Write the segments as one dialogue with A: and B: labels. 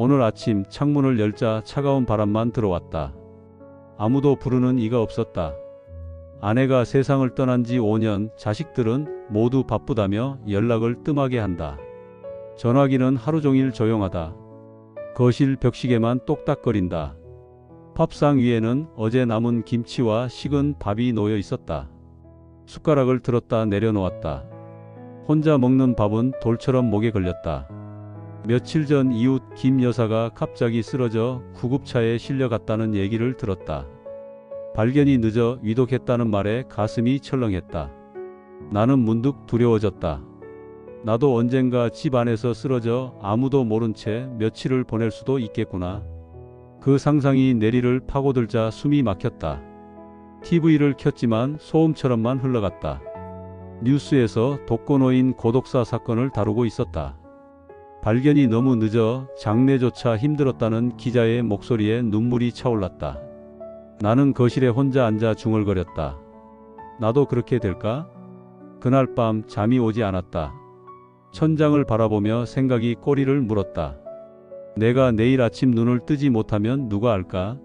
A: 오늘 아침 창문을 열자 차가운 바람만 들어왔다. 아무도 부르는 이가 없었다. 아내가 세상을 떠난 지 5년, 자식들은 모두 바쁘다며 연락을 뜸하게 한다. 전화기는 하루 종일 조용하다. 거실 벽시계만 똑딱거린다. 밥상 위에는 어제 남은 김치와 식은 밥이 놓여 있었다. 숟가락을 들었다 내려놓았다. 혼자 먹는 밥은 돌처럼 목에 걸렸다. 며칠 전 이웃 김 여사가 갑자기 쓰러져 구급차에 실려갔다는 얘기를 들었다. 발견이 늦어 위독했다는 말에 가슴이 철렁했다. 나는 문득 두려워졌다. 나도 언젠가 집 안에서 쓰러져 아무도 모른 채 며칠을 보낼 수도 있겠구나. 그 상상이 내리를 파고들자 숨이 막혔다. TV를 켰지만 소음처럼만 흘러갔다. 뉴스에서 독거노인 고독사 사건을 다루고 있었다. 발견이 너무 늦어 장례조차 힘들었다는 기자의 목소리에 눈물이 차올랐다. 나는 거실에 혼자 앉아 중얼거렸다. 나도 그렇게 될까? 그날 밤 잠이 오지 않았다. 천장을 바라보며 생각이 꼬리를 물었다. 내가 내일 아침 눈을 뜨지 못하면 누가 알까?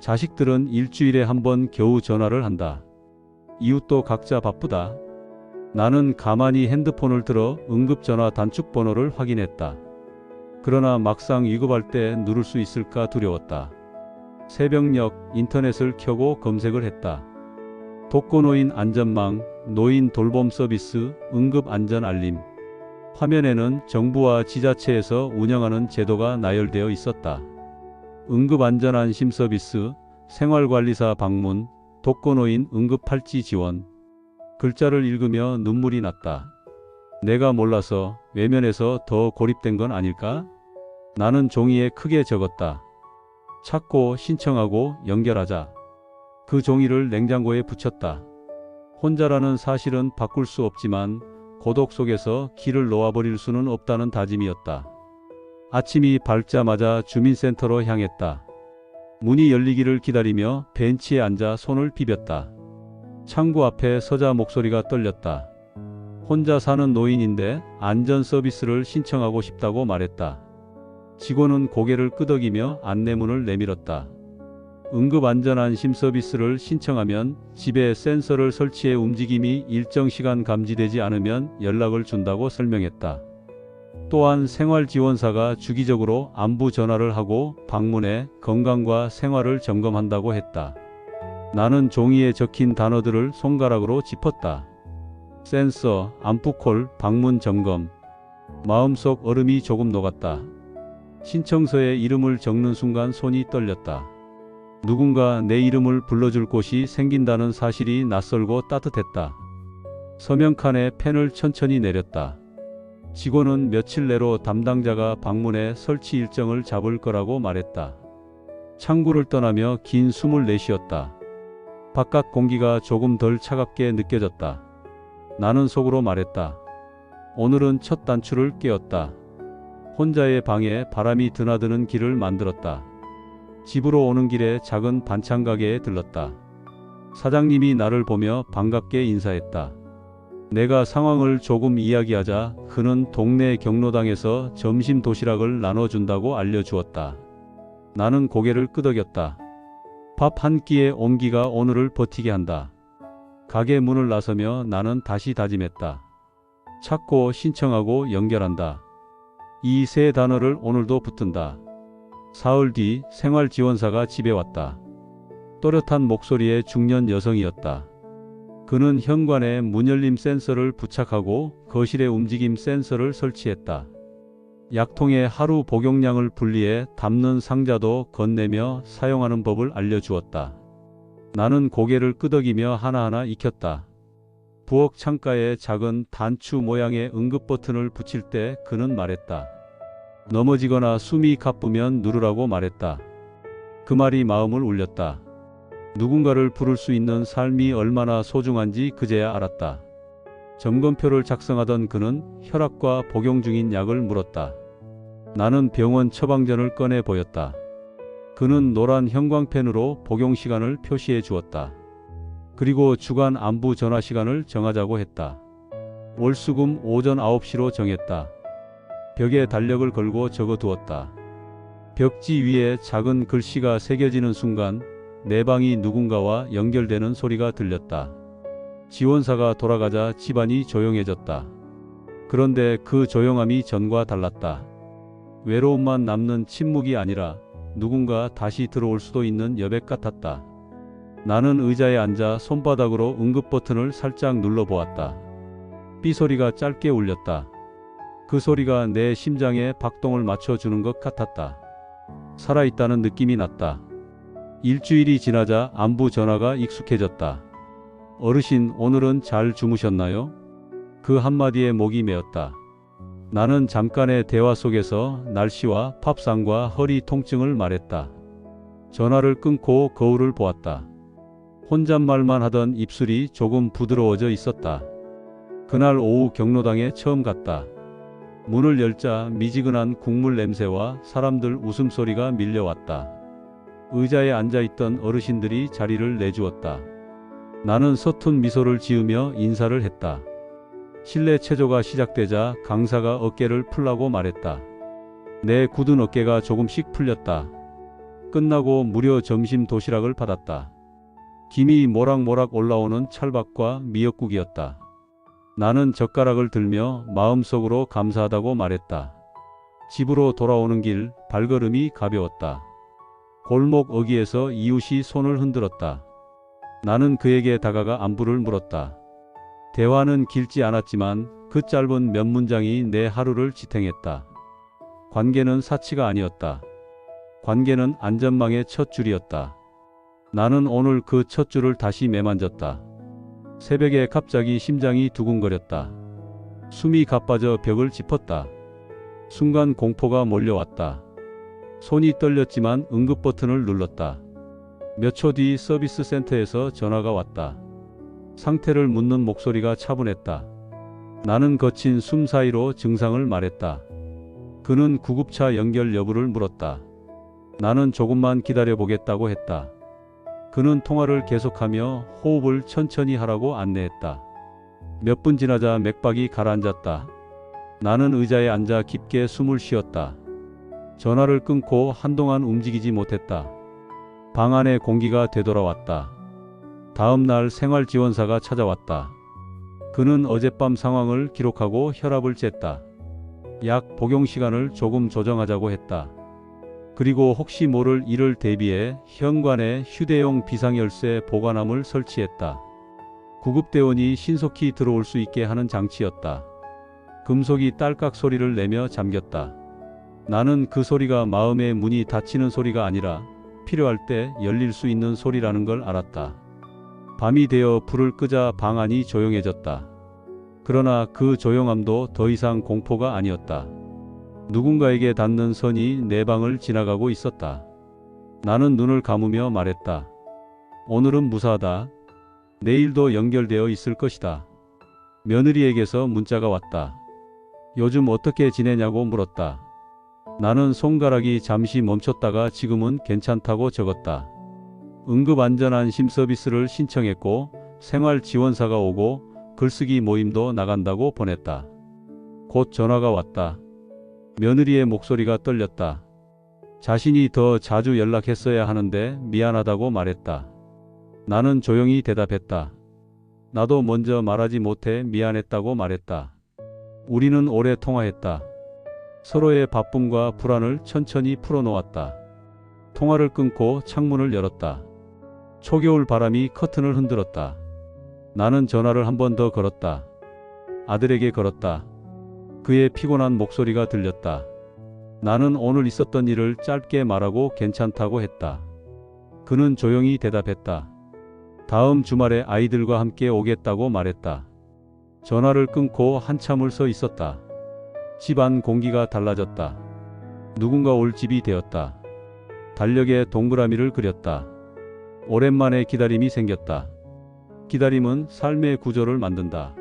A: 자식들은 일주일에 한 번 겨우 전화를 한다. 이웃도 각자 바쁘다. 나는 가만히 핸드폰을 들어 응급전화 단축 번호를 확인했다. 그러나 막상 위급할 때 누를 수 있을까 두려웠다. 새벽녘 인터넷을 켜고 검색을 했다. 독거노인 안전망, 노인 돌봄 서비스, 응급 안전 알림. 화면에는 정부와 지자체에서 운영하는 제도가 나열되어 있었다. 응급 안전 안심 서비스, 생활관리사 방문, 독거노인 응급 팔찌 지원. 글자를 읽으며 눈물이 났다. 내가 몰라서 외면에서 더 고립된 건 아닐까? 나는 종이에 크게 적었다. 찾고 신청하고 연결하자. 그 종이를 냉장고에 붙였다. 혼자라는 사실은 바꿀 수 없지만 고독 속에서 길을 놓아버릴 수는 없다는 다짐이었다. 아침이 밝자마자 주민센터로 향했다. 문이 열리기를 기다리며 벤치에 앉아 손을 비볐다. 창구 앞에 서자 목소리가 떨렸다. 혼자 사는 노인인데 안전 서비스를 신청하고 싶다고 말했다. 직원은 고개를 끄덕이며 안내문을 내밀었다. 응급 안전 안심 서비스를 신청하면 집에 센서를 설치해 움직임이 일정 시간 감지되지 않으면 연락을 준다고 설명했다. 또한 생활지원사가 주기적으로 안부 전화를 하고 방문해 건강과 생활을 점검한다고 했다. 나는 종이에 적힌 단어들을 손가락으로 짚었다. 센서, 안부콜, 방문 점검. 마음속 얼음이 조금 녹았다. 신청서에 이름을 적는 순간 손이 떨렸다. 누군가 내 이름을 불러줄 곳이 생긴다는 사실이 낯설고 따뜻했다. 서명칸에 펜을 천천히 내렸다. 직원은 며칠 내로 담당자가 방문해 설치 일정을 잡을 거라고 말했다. 창구를 떠나며 긴 숨을 내쉬었다. 바깥 공기가 조금 덜 차갑게 느껴졌다. 나는 속으로 말했다. 오늘은 첫 단추를 깨었다. 혼자의 방에 바람이 드나드는 길을 만들었다. 집으로 오는 길에 작은 반찬 가게에 들렀다. 사장님이 나를 보며 반갑게 인사했다. 내가 상황을 조금 이야기하자 그는 동네 경로당에서 점심 도시락을 나눠준다고 알려주었다. 나는 고개를 끄덕였다. 밥 한 끼의 온기가 오늘을 버티게 한다. 가게 문을 나서며 나는 다시 다짐했다. 찾고 신청하고 연결한다. 이 세 단어를 오늘도 붙든다. 사흘 뒤 생활지원사가 집에 왔다. 또렷한 목소리의 중년 여성이었다. 그는 현관에 문열림 센서를 부착하고 거실에 움직임 센서를 설치했다. 약통에 하루 복용량을 분리해 담는 상자도 건네며 사용하는 법을 알려주었다. 나는 고개를 끄덕이며 하나하나 익혔다. 부엌 창가에 작은 단추 모양의 응급 버튼을 붙일 때 그는 말했다. 넘어지거나 숨이 가쁘면 누르라고 말했다. 그 말이 마음을 울렸다. 누군가를 부를 수 있는 삶이 얼마나 소중한지 그제야 알았다. 점검표를 작성하던 그는 혈압과 복용 중인 약을 물었다. 나는 병원 처방전을 꺼내 보였다. 그는 노란 형광펜으로 복용 시간을 표시해 주었다. 그리고 주간 안부 전화 시간을 정하자고 했다. 월수금 오전 9시로 정했다. 벽에 달력을 걸고 적어 두었다. 벽지 위에 작은 글씨가 새겨지는 순간 내 방이 누군가와 연결되는 소리가 들렸다. 지원사가 돌아가자 집안이 조용해졌다. 그런데 그 조용함이 전과 달랐다. 외로움만 남는 침묵이 아니라 누군가 다시 들어올 수도 있는 여백 같았다. 나는 의자에 앉아 손바닥으로 응급 버튼을 살짝 눌러보았다. 삐 소리가 짧게 울렸다. 그 소리가 내 심장에 박동을 맞춰주는 것 같았다. 살아있다는 느낌이 났다. 일주일이 지나자 안부 전화가 익숙해졌다. 어르신, 오늘은 잘 주무셨나요? 그 한마디에 목이 메었다. 나는 잠깐의 대화 속에서 날씨와 팝상과 허리 통증을 말했다. 전화를 끊고 거울을 보았다. 혼잣말만 하던 입술이 조금 부드러워져 있었다. 그날 오후 경로당에 처음 갔다. 문을 열자 미지근한 국물 냄새와 사람들 웃음소리가 밀려왔다. 의자에 앉아있던 어르신들이 자리를 내주었다. 나는 서툰 미소를 지으며 인사를 했다. 실내 체조가 시작되자 강사가 어깨를 풀라고 말했다. 내 굳은 어깨가 조금씩 풀렸다. 끝나고 무료 점심 도시락을 받았다. 김이 모락모락 올라오는 찰밥과 미역국이었다. 나는 젓가락을 들며 마음속으로 감사하다고 말했다. 집으로 돌아오는 길 발걸음이 가벼웠다. 골목 어귀에서 이웃이 손을 흔들었다. 나는 그에게 다가가 안부를 물었다. 대화는 길지 않았지만 그 짧은 몇 문장이 내 하루를 지탱했다. 관계는 사치가 아니었다. 관계는 안전망의 첫 줄이었다. 나는 오늘 그 첫 줄을 다시 매만졌다. 새벽에 갑자기 심장이 두근거렸다. 숨이 가빠져 벽을 짚었다. 순간 공포가 몰려왔다. 손이 떨렸지만 응급 버튼을 눌렀다. 몇 초 뒤 서비스 센터에서 전화가 왔다. 상태를 묻는 목소리가 차분했다. 나는 거친 숨 사이로 증상을 말했다. 그는 구급차 연결 여부를 물었다. 나는 조금만 기다려 보겠다고 했다. 그는 통화를 계속하며 호흡을 천천히 하라고 안내했다. 몇 분 지나자 맥박이 가라앉았다. 나는 의자에 앉아 깊게 숨을 쉬었다. 전화를 끊고 한동안 움직이지 못했다. 방 안의 공기가 되돌아왔다. 다음 날 생활지원사가 찾아왔다. 그는 어젯밤 상황을 기록하고 혈압을 쟀다. 약 복용 시간을 조금 조정하자고 했다. 그리고 혹시 모를 일을 대비해 현관에 휴대용 비상열쇠 보관함을 설치했다. 구급대원이 신속히 들어올 수 있게 하는 장치였다. 금속이 딸깍 소리를 내며 잠겼다. 나는 그 소리가 마음의 문이 닫히는 소리가 아니라 필요할 때 열릴 수 있는 소리라는 걸 알았다. 밤이 되어 불을 끄자 방 안이 조용해졌다. 그러나 그 조용함도 더 이상 공포가 아니었다. 누군가에게 닿는 선이 내 방을 지나가고 있었다. 나는 눈을 감으며 말했다. 오늘은 무사하다. 내일도 연결되어 있을 것이다. 며느리에게서 문자가 왔다. 요즘 어떻게 지내냐고 물었다. 나는 손가락이 잠시 멈췄다가 지금은 괜찮다고 적었다. 응급 안전안심 서비스를 신청했고 생활 지원사가 오고 글쓰기 모임도 나간다고 보냈다. 곧 전화가 왔다. 며느리의 목소리가 떨렸다. 자신이 더 자주 연락했어야 하는데 미안하다고 말했다. 나는 조용히 대답했다. 나도 먼저 말하지 못해 미안했다고 말했다. 우리는 오래 통화했다. 서로의 바쁨과 불안을 천천히 풀어놓았다. 통화를 끊고 창문을 열었다. 초겨울 바람이 커튼을 흔들었다. 나는 전화를 한 번 더 걸었다. 아들에게 걸었다. 그의 피곤한 목소리가 들렸다. 나는 오늘 있었던 일을 짧게 말하고 괜찮다고 했다. 그는 조용히 대답했다. 다음 주말에 아이들과 함께 오겠다고 말했다. 전화를 끊고 한참을 서 있었다. 집안 공기가 달라졌다. 누군가 올 집이 되었다. 달력에 동그라미를 그렸다. 오랜만에 기다림이 생겼다. 기다림은 삶의 구조를 만든다.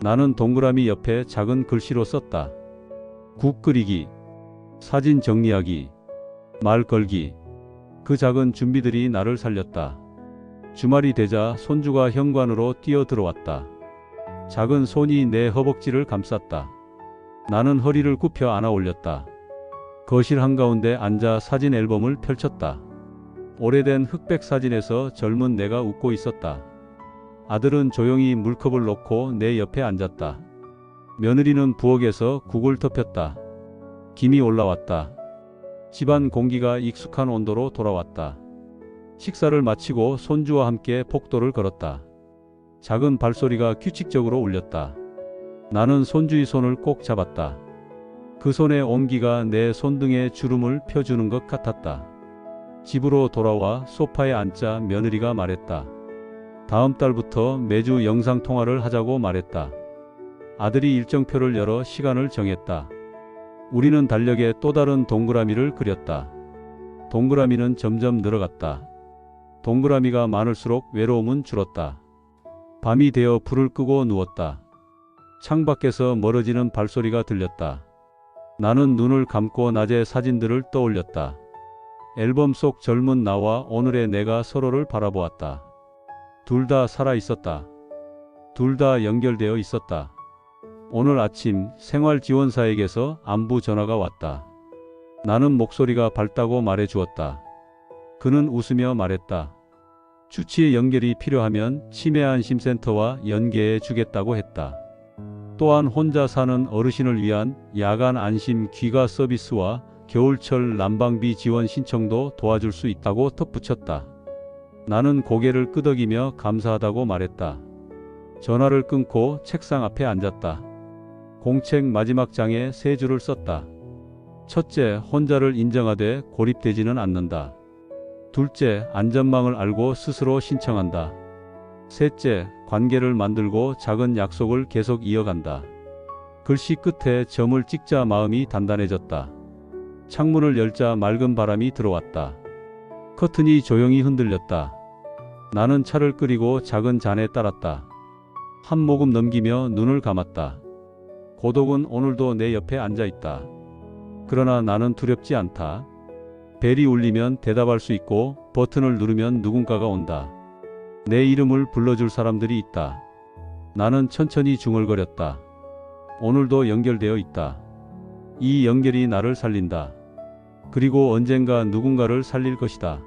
A: 나는 동그라미 옆에 작은 글씨로 썼다. 국 끓이기, 사진 정리하기, 말 걸기. 그 작은 준비들이 나를 살렸다. 주말이 되자 손주가 현관으로 뛰어 들어왔다. 작은 손이 내 허벅지를 감쌌다. 나는 허리를 굽혀 안아 올렸다. 거실 한가운데 앉아 사진 앨범을 펼쳤다. 오래된 흑백 사진에서 젊은 내가 웃고 있었다. 아들은 조용히 물컵을 놓고 내 옆에 앉았다. 며느리는 부엌에서 국을 덮였다. 김이 올라왔다. 집안 공기가 익숙한 온도로 돌아왔다. 식사를 마치고 손주와 함께 복도를 걸었다. 작은 발소리가 규칙적으로 울렸다. 나는 손주의 손을 꼭 잡았다. 그 손의 온기가 내 손등에 주름을 펴주는 것 같았다. 집으로 돌아와 소파에 앉자 며느리가 말했다. 다음 달부터 매주 영상 통화를 하자고 말했다. 아들이 일정표를 열어 시간을 정했다. 우리는 달력에 또 다른 동그라미를 그렸다. 동그라미는 점점 늘어갔다. 동그라미가 많을수록 외로움은 줄었다. 밤이 되어 불을 끄고 누웠다. 창밖에서 멀어지는 발소리가 들렸다. 나는 눈을 감고 낮의 사진들을 떠올렸다. 앨범 속 젊은 나와 오늘의 내가 서로를 바라보았다. 둘 다 살아 있었다. 둘 다 연결되어 있었다. 오늘 아침 생활지원사에게서 안부 전화가 왔다. 나는 목소리가 밝다고 말해 주었다. 그는 웃으며 말했다. 주치의 연결이 필요하면 치매안심센터와 연계해 주겠다고 했다. 또한 혼자 사는 어르신을 위한 야간 안심 귀가 서비스와 겨울철 난방비 지원 신청도 도와줄 수 있다고 덧붙였다. 나는 고개를 끄덕이며 감사하다고 말했다. 전화를 끊고 책상 앞에 앉았다. 공책 마지막 장에 세 줄을 썼다. 첫째, 혼자를 인정하되 고립되지는 않는다. 둘째, 안전망을 알고 스스로 신청한다. 셋째, 관계를 만들고 작은 약속을 계속 이어간다. 글씨 끝에 점을 찍자 마음이 단단해졌다. 창문을 열자 맑은 바람이 들어왔다. 커튼이 조용히 흔들렸다. 나는 차를 끓이고 작은 잔에 따랐다. 한 모금 넘기며 눈을 감았다. 고독은 오늘도 내 옆에 앉아 있다. 그러나 나는 두렵지 않다. 벨이 울리면 대답할 수 있고 버튼을 누르면 누군가가 온다. 내 이름을 불러줄 사람들이 있다. 나는 천천히 중얼거렸다. 오늘도 연결되어 있다. 이 연결이 나를 살린다. 그리고 언젠가 누군가를 살릴 것이다.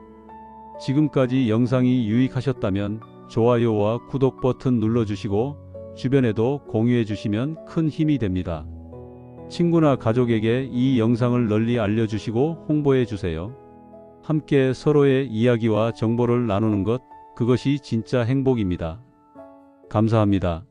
A: 지금까지 영상이 유익하셨다면 좋아요와 구독 버튼 눌러주시고 주변에도 공유해 주시면 큰 힘이 됩니다. 친구나 가족에게 이 영상을 널리 알려주시고 홍보해 주세요. 함께 서로의 이야기와 정보를 나누는 것, 그것이 진짜 행복입니다. 감사합니다.